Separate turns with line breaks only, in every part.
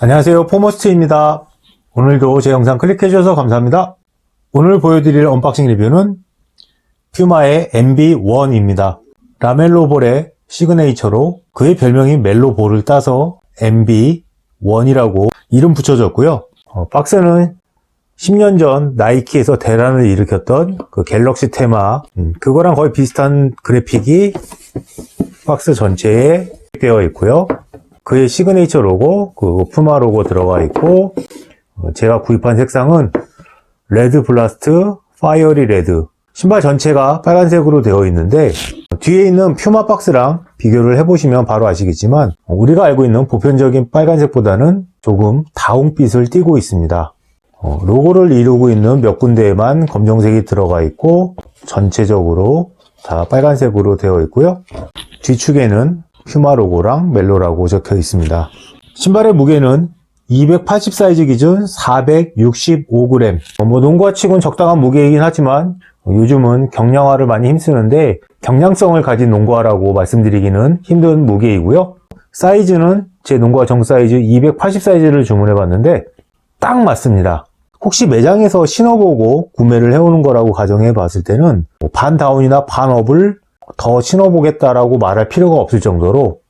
안녕하세요. 포머스트입니다. 오늘도 제 영상 클릭해 주셔서 감사합니다. 오늘 보여드릴 언박싱 리뷰는 퓨마의 MB1입니다. 라멜로볼의 시그네이처로 그의 별명이 멜로볼을 따서 MB1이라고 이름 붙여졌고요. 어, 박스는 10년 전 나이키에서 대란을 일으켰던 그 갤럭시 테마. 음, 그거랑 거의 비슷한 그래픽이 박스 전체에 되어 있고요 그의 시그네이처 로고, 그 푸마 로고 들어가 있고, 어, 제가 구입한 색상은 레드 블라스트 파이어리 레드. 신발 전체가 빨간색으로 되어 있는데, 뒤에 있는 퓨마 박스랑 비교를 해보시면 바로 아시겠지만, 우리가 알고 있는 보편적인 빨간색보다는 조금 다홍빛을 띠고 있습니다. 어, 로고를 이루고 있는 몇 군데에만 검정색이 들어가 있고, 전체적으로 다 빨간색으로 되어 있고요. 뒤축에는 퓨마 로고랑 멜로라고 적혀 있습니다. 신발의 무게는 280 사이즈 기준 465g. 뭐 농구화 치곤 적당한 무게이긴 하지만 요즘은 경량화를 많이 힘쓰는데 경량성을 가진 농구화라고 말씀드리기는 힘든 무게이고요. 사이즈는 제 농구화 정 사이즈 280 사이즈를 주문해 봤는데 딱 맞습니다. 혹시 매장에서 신어보고 구매를 해오는 거라고 가정해 봤을 때는 뭐반 다운이나 반 업을 더 신어보겠다라고 말할 필요가 없을 정도로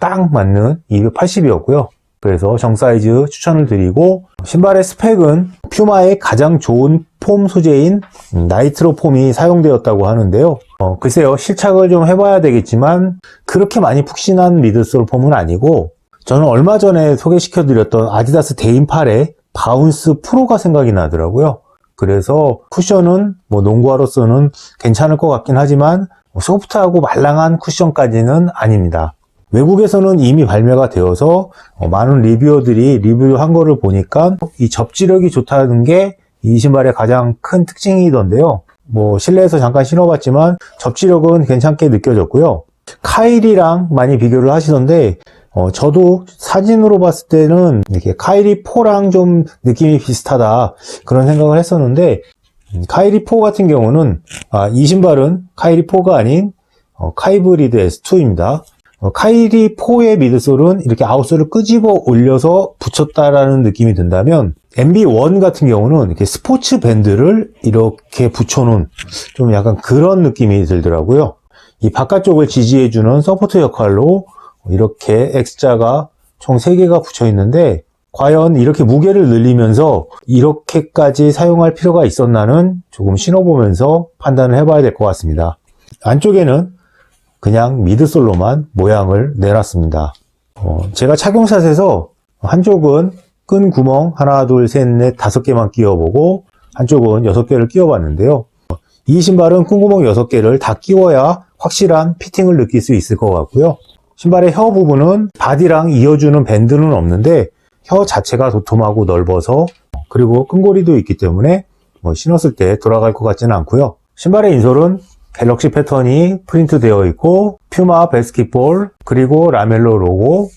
딱 맞는 280이었고요. 그래서 정 사이즈 추천을 드리고 신발의 스펙은 퓨마의 가장 좋은 폼 소재인 나이트로 폼이 사용되었다고 하는데요. 어, 글쎄요 실착을 좀 해봐야 되겠지만 그렇게 많이 푹신한 미드솔 폼은 아니고 저는 얼마 전에 소개시켜드렸던 아디다스 데인8의 바운스 프로가 생각이 나더라고요. 그래서 쿠션은 뭐 농구화로서는 괜찮을 것 같긴 하지만 뭐 소프트하고 말랑한 쿠션까지는 아닙니다. 외국에서는 이미 발매가 되어서 어, 많은 리뷰어들이 리뷰한 거를 보니까 이 접지력이 좋다는 게 이 신발의 가장 큰 특징이던데요. 뭐 실내에서 잠깐 신어봤지만 접지력은 괜찮게 느껴졌고요. 카일이랑 많이 비교를 하시던데 어, 저도 사진으로 봤을 때는 이렇게 카이리 4랑 좀 느낌이 비슷하다 그런 생각을 했었는데 음, 카이리 4 같은 경우는 아, 이 신발은 카이리 4가 아닌 어, 카이브리드 S2입니다. 어, 카이리 4의 미드솔은 이렇게 아웃솔을 끄집어 올려서 붙였다라는 느낌이 든다면 MB1 같은 경우는 이렇게 스포츠 밴드를 이렇게 붙여놓은 좀 약간 그런 느낌이 들더라고요. 이 바깥쪽을 지지해주는 서포트 역할로 이렇게 X자가 총 3개가 붙여 있는데 과연 이렇게 무게를 늘리면서 이렇게까지 사용할 필요가 있었나는 조금 신어보면서 판단을 해봐야 될 것 같습니다. 안쪽에는 그냥 미드솔로만 모양을 내놨습니다. 어, 제가 착용샷에서 한쪽은 끈 구멍 하나, 둘, 셋, 넷, 다섯 개만 끼워보고 한쪽은 여섯 개를 끼워봤는데요. 이 신발은 끈 구멍 여섯 개를 다 끼워야 확실한 피팅을 느낄 수 있을 것 같고요. 신발의 혀 부분은 바디랑 이어주는 밴드는 없는데 혀 자체가 도톰하고 넓어서 그리고 끈고리도 있기 때문에 뭐 신었을 때 돌아갈 것 같지는 않고요. 신발의 인솔은 갤럭시 패턴이 프린트 되어 있고 퓨마 베스킷볼 그리고 라멜로 로고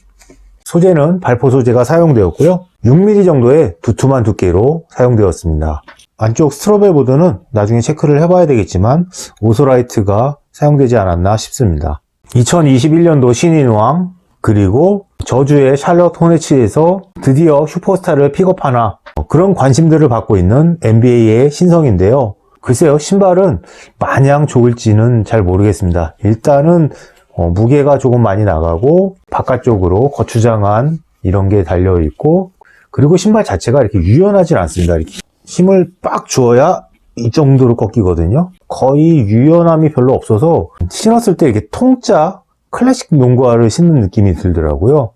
소재는 발포 소재가 사용되었고요. 6mm 정도의 두툼한 두께로 사용되었습니다. 안쪽 스트로벨 보드는 나중에 체크를 해봐야 되겠지만 오소라이트가 사용되지 않았나 싶습니다. 2021년도 신인왕 그리고 저주의 샬럿 호네츠에서 드디어 슈퍼스타를 픽업하나 그런 관심들을 받고 있는 NBA의 신성인데요. 글쎄요 신발은 마냥 좋을지는 잘 모르겠습니다. 일단은 어, 무게가 조금 많이 나가고 바깥쪽으로 거추장한 이런 게 달려 있고 그리고 신발 자체가 이렇게 유연하진 않습니다. 이렇게 힘을 빡 주어야 이 정도로 꺾이거든요. 거의 유연함이 별로 없어서 신었을 때 이렇게 통짜 클래식 농구화를 신는 느낌이 들더라고요.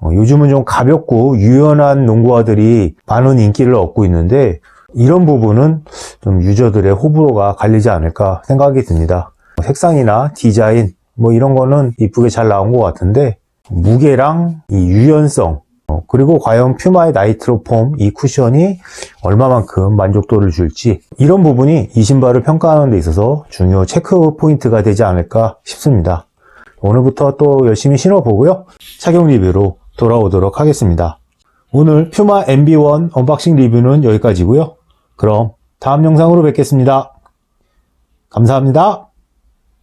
어, 요즘은 좀 가볍고 유연한 농구화들이 많은 인기를 얻고 있는데 이런 부분은 좀 유저들의 호불호가 갈리지 않을까 생각이 듭니다. 색상이나 디자인 뭐 이런 거는 이쁘게 잘 나온 것 같은데 무게랑 이 유연성 어, 그리고 과연 퓨마의 나이트로폼 이 쿠션이 얼마만큼 만족도를 줄지 이런 부분이 이 신발을 평가하는 데 있어서 중요 체크 포인트가 되지 않을까 싶습니다. 오늘부터 또 열심히 신어보고요. 착용 리뷰로 돌아오도록 하겠습니다. 오늘 퓨마 MB1 언박싱 리뷰는 여기까지고요. 그럼 다음 영상으로 뵙겠습니다. 감사합니다.